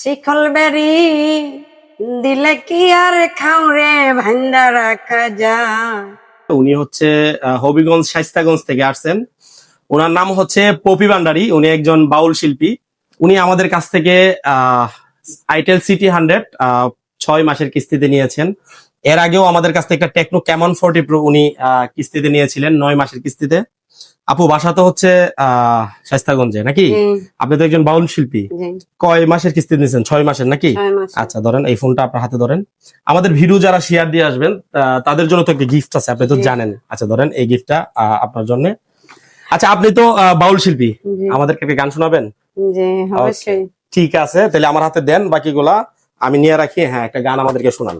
শিখল বেরি, দিলে কি আর খাও রে ভান্ডা রাখা যায় উনি হচ্ছে হবিগঞ্জ শাইস্তাগঞ্জ থেকে আসছেন। ওনার নাম হচ্ছে পপি ভান্ডারি, উনি একজন বাউল শিল্পী। উনি আমাদের কাছ থেকে আইটেল সিটি হান্ড্রেড ছয় মাসের কিস্তিতে নিয়েছেন। এর আগেও আমাদের কাছ থেকে একটা টেকনো ক্যামন ফোর্টি প্রো উনি কিস্তিতে নিয়েছিলেন, নয় মাসের কিস্তিতে। আপু বাসা তো হচ্ছে আহ শাইস্তাগঞ্জে নাকি? আপনি তো একজন বাউল শিল্পী। কয় মাসের কিস্তি নিয়েছেন? ছয় মাসের নাকি? আচ্ছা ধরেন এই ফোনটা আপনার হাতে ধরেন। আমাদের ভিডিও যারা শেয়ার দিয়ে আসবেন তাদের জন্য তো একটা গিফট আছে আপনি তো জানেন। আচ্ছা ধরেন এই গিফটটা আপনার জন্য। আচ্ছা আপনি তো বাউল শিল্পী। আমাদেরকে একটা গান শোনাবেন? ঠিক আছে তাহলে আমার হাতে দেন বাকিগুলা আমি নিয়ে রাখি। হ্যাঁ একটা গান আমাদেরকে শোনান।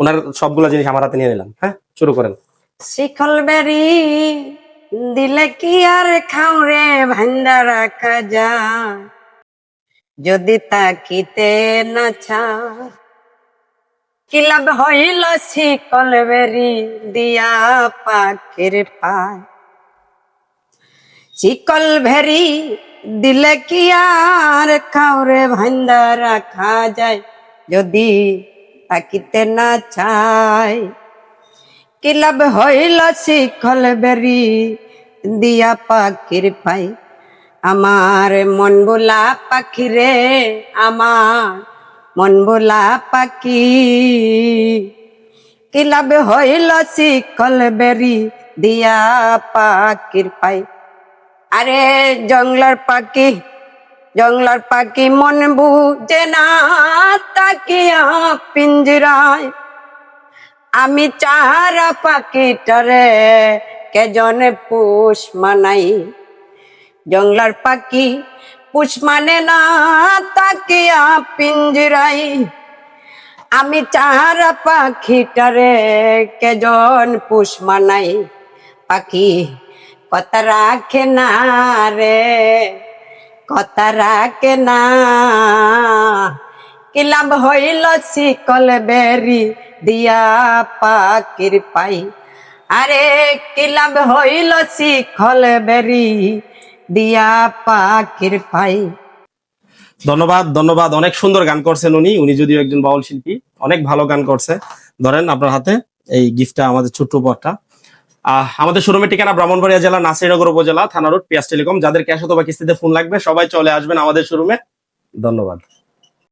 ওনার সবগুলা জিনিস আমার হাতে নিয়ে নিলাম। হ্যাঁ শুরু করেন। শিখল বেরি দিলে কি আর খাও রে ভান্ডা রাখা যায় যদি তাকিতে না কি লাভ হইল শিকল বেরি দিয়া পাখির পায়? শিকল ভেরি দিলে কি আর খাও রে ভান্ডা রাখা যায় যদি তাকিতে না চায় কি লাভ হইল শিখল বেরি, দিয়া পাখির পাই আমার মন বোলা পাখি রে, আমার মন বোলা পাখি। কি লাভ হইল শিখল বেরি, দিয়া পাখির পাই আরে জঙ্গলার পাখি জঙ্গলার পাখি মন বুঝে না, তাকিয়া পিঞ্জরায় আমি চারা পাখিটারে কেজন পুষ মানাই? জঙ্গলার পাখি পুষ মানে না তাকিয়া পিঞ্জরাই আমি চারা পাখিটারে কেজন পুষ মানাই? পাখি কথা রাখে না রে, কথা রাখে না। কি লাভ হইল শিকল বেরি, দিয়া পাখির পাই। আরে কি লাভ হইল শিকল বেরি, দিয়া পাখির পাই। ধন্যবাদ ধন্যবাদ। অনেক সুন্দর গান করছেন উনি। উনি যদিও একজন বাউল শিল্পী, অনেক ভালো গান করছে। ধরেন আপনার হাতে এই গিফটটা, আমাদের ছোট্ট উপহারটা। আমাদের শোরুমের ঠিকানা ব্রাহ্মণবাড়িয়া জেলা, নাসিরনগর উপজেলা, থানা রোড, পিয়াস টেলিকম। যাদের ক্যাশ অথবা কিস্তিতে ফোন লাগবে, সবাই চলে আসবেন আমাদের শোরুমে। ধন্যবাদ।